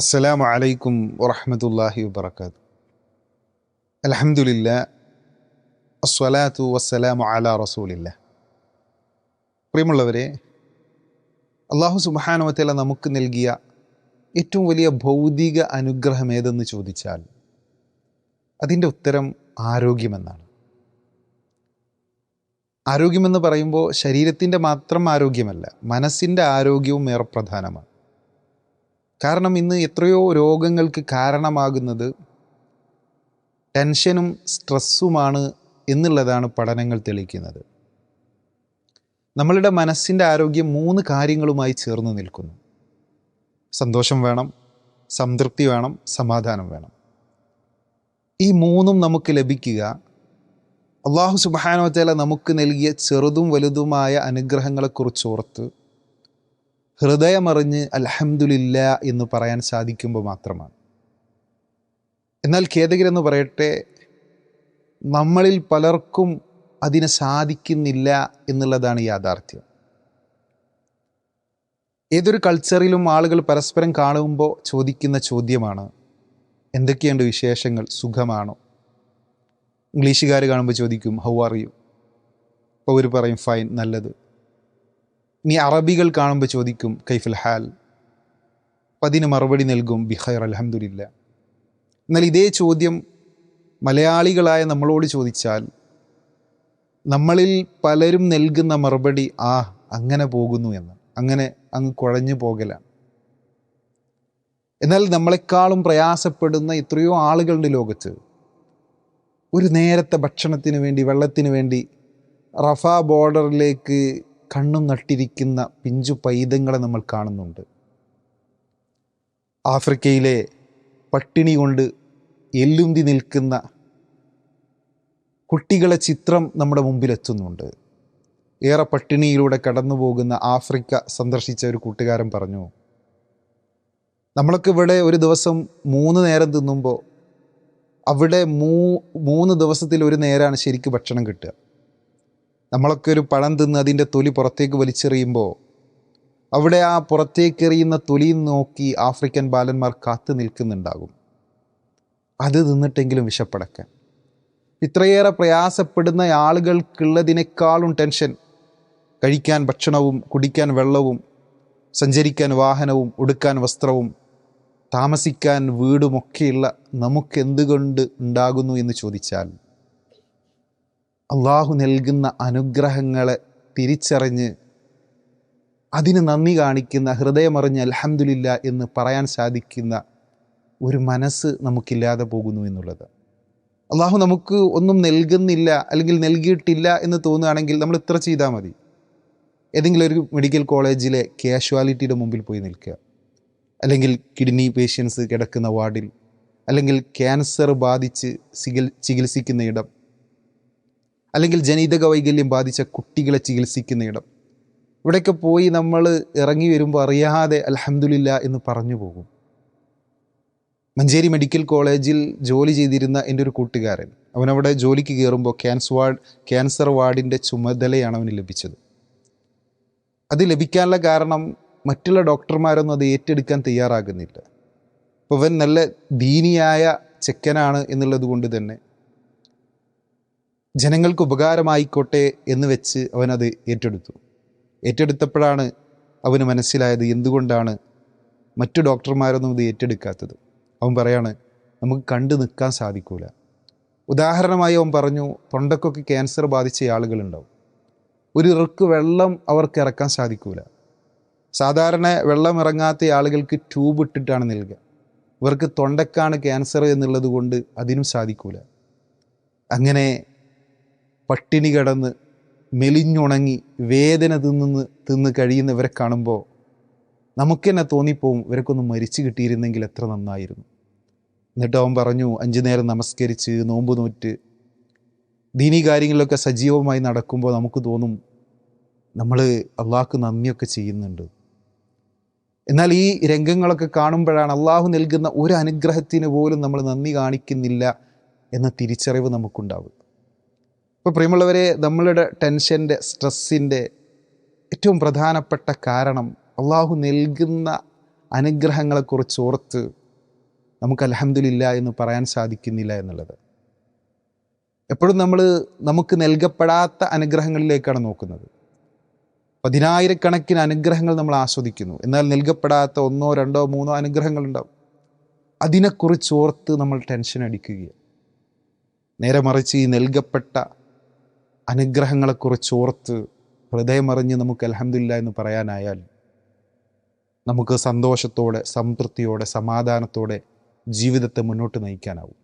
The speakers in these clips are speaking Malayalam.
അസ്സലാമു അലൈക്കും വറഹമത്തല്ലാഹി വബർക്കാത്ത് അലഹമുല്ല അസ്വലാത്തു വസ്സലാമു അല റസൂലില്ല. പ്രിയമുള്ളവരെ അള്ളാഹു സുബാനുവത്തല നമുക്ക് നൽകിയ ഏറ്റവും വലിയ ഭൗതിക അനുഗ്രഹം ഏതെന്ന് ചോദിച്ചാൽ അതിന്റെ ഉത്തരം ആരോഗ്യമെന്നാണ്. ആരോഗ്യമെന്ന് പറയുമ്പോൾ ശരീരത്തിന്റെ മാത്രം ആരോഗ്യമല്ല മനസ്സിന്റെ ആരോഗ്യവും ഏറെ പ്രധാനമാണ്. കാരണം ഇന്ന് എത്രയോ രോഗങ്ങൾക്ക് കാരണമാകുന്നത് ടെൻഷനും സ്ട്രെസ്സുമാണ് എന്നുള്ളതാണ് പഠനങ്ങൾ തെളിയിക്കുന്നത്. നമ്മളുടെ മനസ്സിന്റെ ആരോഗ്യം മൂന്ന് കാര്യങ്ങളുമായി ചേർന്ന് നിൽക്കുന്നു. സന്തോഷം വേണം സംതൃപ്തി വേണം സമാധാനം വേണം. ഈ മൂന്നും നമുക്ക് ലഭിക്കുക അള്ളാഹു സുബാനോത്തല നമുക്ക് നൽകിയ ചെറുതും വലുതുമായ അനുഗ്രഹങ്ങളെക്കുറിച്ച് ഓർത്ത് ഹൃദയമറിഞ്ഞ് അലഹമുല്ല എന്ന് പറയാൻ സാധിക്കുമ്പോൾ മാത്രമാണ്. എന്നാൽ ഖേദകരെന്ന് പറയട്ടെ നമ്മളിൽ പലർക്കും അതിന് സാധിക്കുന്നില്ല എന്നുള്ളതാണ് യാഥാർത്ഥ്യം. ഏതൊരു കൾച്ചറിലും ആളുകൾ പരസ്പരം കാണുമ്പോൾ ചോദിക്കുന്ന ചോദ്യമാണ് എന്തൊക്കെയുണ്ട് വിശേഷങ്ങൾ? സുഖമാണോ? ഇംഗ്ലീഷുകാർ കാണുമ്പോൾ ചോദിക്കും ഹൗ ആർ യു അപ്പോൾ അവർ പറയും ഫൈൻ നല്ലത്. ഇനി അറബികൾ കാണുമ്പോൾ ചോദിക്കും കൈഫുൽ ഹാൽ? പതിന് മറുപടി നൽകും ബിഹൈർ അലഹമുല്ല എന്നാൽ ഇതേ ചോദ്യം മലയാളികളായ നമ്മളോട് ചോദിച്ചാൽ നമ്മളിൽ പലരും നൽകുന്ന മറുപടി ആ അങ്ങനെ പോകുന്നു എന്ന്. അങ്ങനെ അങ്ങ് കുഴഞ്ഞു പോകലാണ് എന്നാൽ നമ്മളെക്കാളും പ്രയാസപ്പെടുന്ന എത്രയോ ആളുകളുടെ ലോകത്ത് ഒരു നേരത്തെ ഭക്ഷണത്തിന് വേണ്ടി വെള്ളത്തിന് വേണ്ടി റഫ ബോർഡറിലേക്ക് കണ്ണും നട്ടിരിക്കുന്ന പിഞ്ചു പൈതങ്ങളെ നമ്മൾ കാണുന്നുണ്ട്. ആഫ്രിക്കയിലെ പട്ടിണി കൊണ്ട് എല്ലുന്തി നിൽക്കുന്ന കുട്ടികളെ ചിത്രം നമ്മുടെ മുമ്പിലെത്തുന്നുണ്ട്. ഏറെ പട്ടിണിയിലൂടെ കടന്നു പോകുന്ന ആഫ്രിക്ക സന്ദർശിച്ച ഒരു കൂട്ടുകാരൻ പറഞ്ഞു നമ്മളൊക്കെ ഇവിടെ ഒരു ദിവസം മൂന്ന് നേരം തിന്നുമ്പോൾ അവിടെ മൂ മൂന്ന് ദിവസത്തിൽ ഒരു നേരമാണ് ശരിക്കും ഭക്ഷണം കിട്ടുക. നമ്മളൊക്കെ ഒരു പഴം തിന്ന് അതിന്റെ തൊലി പുറത്തേക്ക് വലിച്ചെറിയുമ്പോൾ അവിടെ ആ പുറത്തേക്കെറിയുന്ന തൊലി നോക്കി ആഫ്രിക്കൻ ബാലന്മാർ കാത്തു നിൽക്കുന്നുണ്ടാകും. അത് തിന്നിട്ടെങ്കിലും വിശപ്പടക്കാൻ. ഇത്രയേറെ പ്രയാസപ്പെടുന്ന ആളുകൾക്കുള്ളതിനേക്കാളും ടെൻഷൻ. കഴിക്കാൻ ഭക്ഷണവും കുടിക്കാൻ വെള്ളവും സഞ്ചരിക്കാൻ വാഹനവും ഉടുക്കാൻ വസ്ത്രവും താമസിക്കാൻ വീടുമൊക്കെയുള്ള നമുക്കെന്തുകൊണ്ട് ഉണ്ടാകുന്നു എന്ന് ചോദിച്ചാൽ അള്ളാഹു നൽകുന്ന അനുഗ്രഹങ്ങളെ തിരിച്ചറിഞ്ഞ് അതിന് നന്ദി കാണിക്കുന്ന ഹൃദയമറിഞ്ഞ് അലഹമില്ല എന്ന് പറയാൻ സാധിക്കുന്ന ഒരു മനസ്സ് നമുക്കില്ലാതെ പോകുന്നു എന്നുള്ളത്. അള്ളാഹു നമുക്ക് ഒന്നും നൽകുന്നില്ല അല്ലെങ്കിൽ നൽകിയിട്ടില്ല എന്ന് തോന്നുകയാണെങ്കിൽ നമ്മൾ ഇത്ര ചെയ്താൽ മതി. ഏതെങ്കിലും ഒരു മെഡിക്കൽ കോളേജിലെ കാഷ്വാലിറ്റിയുടെ മുമ്പിൽ പോയി നിൽക്കുക. അല്ലെങ്കിൽ കിഡ്നി പേഷ്യൻസ് കിടക്കുന്ന വാർഡിൽ അല്ലെങ്കിൽ ക്യാൻസർ ബാധിച്ച് ചികിത്സിക്കുന്ന ഇടം. അല്ലെങ്കിൽ ജനിതക വൈകല്യം ബാധിച്ച കുട്ടികളെ ചികിത്സിക്കുന്ന ഇടം. ഇവിടെയൊക്കെ പോയി നമ്മൾ ഇറങ്ങി വരുമ്പോൾ അറിയാതെ അലഹമില്ല എന്ന് പറഞ്ഞു പോകും. മഞ്ചേരി മെഡിക്കൽ കോളേജിൽ ജോലി ചെയ്തിരുന്ന എന്റെ ഒരു കൂട്ടുകാരൻ അവനവിടെ ജോലിക്ക് കയറുമ്പോൾ ക്യാൻസർ വാർഡ് ക്യാൻസർ വാർഡിന്റെ ചുമതലയാണ് അവന് ലഭിച്ചത്. അത് ലഭിക്കാനുള്ള കാരണം മറ്റുള്ള ഡോക്ടർമാരൊന്നും അത് ഏറ്റെടുക്കാൻ തയ്യാറാകുന്നില്ല. അപ്പോൾ അവൻ നല്ല ദീനിയായ ചെക്കനാണ് എന്നുള്ളത് കൊണ്ട് തന്നെ ജനങ്ങൾക്ക് ഉപകാരമായിക്കോട്ടെ എന്ന് വെച്ച് അവനത് ഏറ്റെടുത്തു. ഏറ്റെടുത്തപ്പോഴാണ് അവന് മനസ്സിലായത് എന്തുകൊണ്ടാണ് മറ്റു ഡോക്ടർമാരൊന്നും ഇത് ഏറ്റെടുക്കാത്തത്. അവൻ പറയാണ് നമുക്ക് കണ്ടു നിൽക്കാൻ സാധിക്കൂല. ഉദാഹരണമായി അവൻ പറഞ്ഞു തൊണ്ടക്കൊക്കെ ക്യാൻസർ ബാധിച്ച ആളുകളുണ്ടാവും. ഒരു ഇറക്ക് വെള്ളം അവർക്ക് ഇറക്കാൻ സാധിക്കൂല. സാധാരണ വെള്ളം ഇറങ്ങാത്ത ആളുകൾക്ക് ട്യൂബ് ഇട്ടിട്ടാണ് നൽകുക. ഇവർക്ക് തൊണ്ടക്കാണ് ക്യാൻസർ എന്നുള്ളത് കൊണ്ട് അതിനും സാധിക്കൂല. അങ്ങനെ പട്ടിണി കിടന്ന് മെലിഞ്ഞുണങ്ങി വേദന തിന്ന് തിന്ന് കഴിയുന്നവരെ കാണുമ്പോൾ നമുക്ക് തന്നെ തോന്നിപ്പോവും ഇവരൊക്കൊന്ന് മരിച്ചു കിട്ടിയിരുന്നെങ്കിൽ എത്ര നന്നായിരുന്നു. എന്നിട്ട് അവൻ പറഞ്ഞു അഞ്ചു നേരം നമസ്കരിച്ച് നോമ്പ് നോറ്റ്. ദീനി കാര്യങ്ങളിലൊക്കെ സജീവമായി നടക്കുമ്പോൾ നമുക്ക് തോന്നും നമ്മൾ അള്ളാഹ്ക്ക് നന്ദിയൊക്കെ ചെയ്യുന്നുണ്ട്. എന്നാൽ ഈ രംഗങ്ങളൊക്കെ കാണുമ്പോഴാണ് അള്ളാഹു നൽകുന്ന ഒരു അനുഗ്രഹത്തിന് പോലും നമ്മൾ നന്ദി കാണിക്കുന്നില്ല എന്ന തിരിച്ചറിവ് നമുക്കുണ്ടാവുക. ഇപ്പോൾ പ്രിയമുള്ളവരെ നമ്മളുടെ ടെൻഷന്റെ സ്ട്രെസ്സിന്റെ ഏറ്റവും പ്രധാനപ്പെട്ട കാരണം അള്ളാഹു നൽകുന്ന അനുഗ്രഹങ്ങളെക്കുറിച്ച് ഓർത്ത് നമുക്ക് അലഹമില്ല എന്ന് പറയാൻ സാധിക്കുന്നില്ല എന്നുള്ളത്. എപ്പോഴും നമ്മൾ നമുക്ക് നൽകപ്പെടാത്ത അനുഗ്രഹങ്ങളിലേക്കാണ് നോക്കുന്നത്. പതിനായിരക്കണക്കിന് അനുഗ്രഹങ്ങൾ നമ്മൾ ആസ്വദിക്കുന്നു. എന്നാൽ നൽകപ്പെടാത്ത ഒന്നോ രണ്ടോ മൂന്നോ അനുഗ്രഹങ്ങളുണ്ടാവും. അതിനെക്കുറിച്ച് ഓർത്ത് നമ്മൾ ടെൻഷൻ അടിക്കുകയാണ്. നേരെ മറിച്ച് ഈ നൽകപ്പെട്ട അനുഗ്രഹങ്ങളെക്കുറിച്ച് ഓർത്ത് ഹൃദയമറിഞ്ഞ് നമുക്ക് അലഹമില്ല എന്ന് പറയാനായാൽ നമുക്ക് സന്തോഷത്തോടെ സംതൃപ്തിയോടെ സമാധാനത്തോടെ ജീവിതത്തെ മുന്നോട്ട് നയിക്കാനാവും.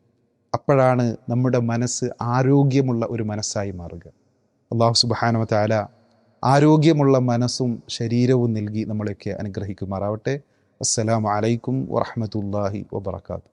അപ്പോഴാണ് നമ്മുടെ മനസ്സ് ആരോഗ്യമുള്ള ഒരു മനസ്സായി മാറുക. അള്ളാഹു സുബാനവ താല ആരോഗ്യമുള്ള മനസ്സും ശരീരവും നൽകി നമ്മളെയൊക്കെ അനുഗ്രഹിക്കുമാറാവട്ടെ. അസ്സലാമു അലൈക്കും വറഹമത്തല്ലാഹി വബർക്കാത്തു